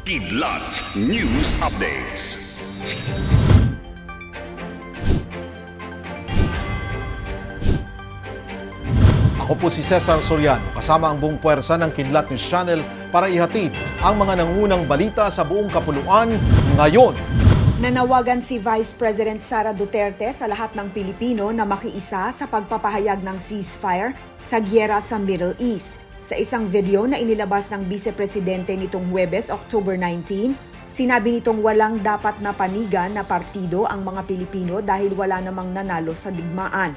Kidlat News Updates. Ako po si Cesar Soriano, kasama ang buong puwersa ng Kidlat News Channel para ihatid ang mga nangunang balita sa buong kapuluan ngayon. Nanawagan si Vice President Sara Duterte sa lahat ng Pilipino na makiisa sa pagpapahayag ng ceasefire sa gyera sa Middle East. Sa isang video na inilabas ng Vice Presidente nitong Huwebes, October 19, sinabi nitong walang dapat na panigan na partido ang mga Pilipino dahil wala namang nanalo sa digmaan.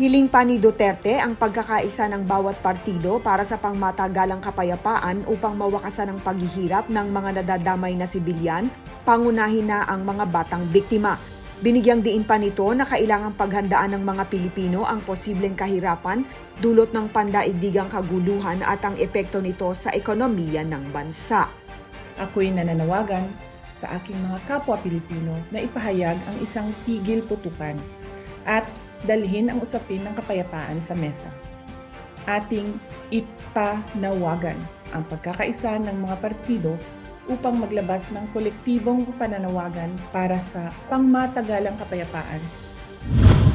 Hiling pa ni Duterte ang pagkakaisa ng bawat partido para sa pangmatagalang kapayapaan upang mawakasan ang paghihirap ng mga nadadamay na sibilyan, pangunahin na ang mga batang biktima. Binigyang diin pa nito na kailangang paghandaan ng mga Pilipino ang posibleng kahirapan dulot ng pandaigdigang kaguluhan at ang epekto nito sa ekonomiya ng bansa. Ako'y nananawagan sa aking mga kapwa Pilipino na ipahayag ang isang tigil putukan at dalhin ang usapin ng kapayapaan sa mesa. Ating ipanawagan ang pagkakaisa ng mga partido upang maglabas ng kolektibong pananawagan para sa pangmatagalang kapayapaan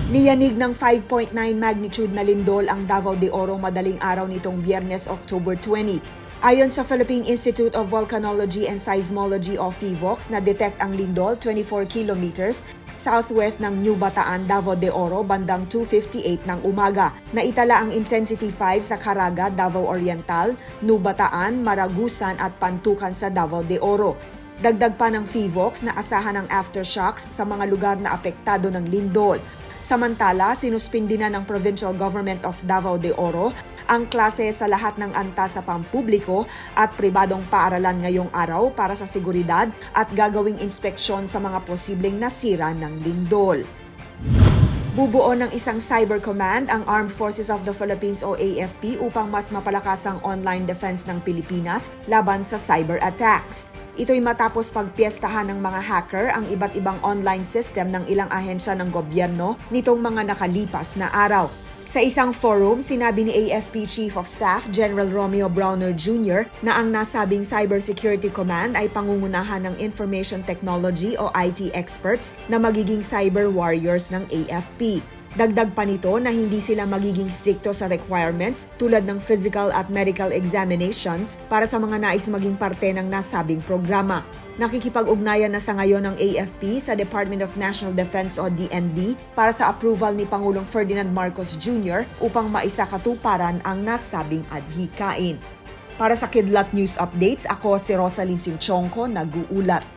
Niyanig ng 5.9 magnitude na lindol ang Davao de Oro madaling araw nitong Biyernes, October 20. Ayon sa Philippine Institute of Volcanology and Seismology o PHIVOX, na-detect ang lindol 24 kilometers southwest ng New Bataan, Davao de Oro bandang 2.58 ng umaga. Naitala ang intensity 5 sa Caraga, Davao Oriental, New Bataan, Maragusan at Pantukan sa Davao de Oro. Dagdag pa ng PHIVOX na asahan ng aftershocks sa mga lugar na apektado ng lindol. Samantala, sinuspindi na ng Provincial Government of Davao de Oro ang klase sa lahat ng antas sa pampubliko at pribadong paaralan ngayong araw para sa seguridad at gagawing inspeksyon sa mga posibleng nasira ng lindol. Bubuo ng isang cyber command ang Armed Forces of the Philippines o AFP upang mas mapalakas ang online defense ng Pilipinas laban sa cyber attacks. Ito'y matapos pagpiestahan ng mga hacker ang iba't ibang online system ng ilang ahensya ng gobyerno nitong mga nakalipas na araw. Sa isang forum, sinabi ni AFP Chief of Staff General Romeo Browner Jr. na ang nasabing Cybersecurity Command ay pangungunahan ng information technology o IT experts na magiging cyber warriors ng AFP. Dagdag pa nito na hindi sila magiging stricto sa requirements tulad ng physical at medical examinations para sa mga nais maging parte ng nasabing programa. Nakikipag-ugnayan na sa ngayon ng AFP sa Department of National Defense o DND para sa approval ni Pangulong Ferdinand Marcos Jr. upang maisakatuparan ang nasabing adhikain. Para sa Kidlat News Updates, ako si Rosalyn Sinchonko, nag-uulat.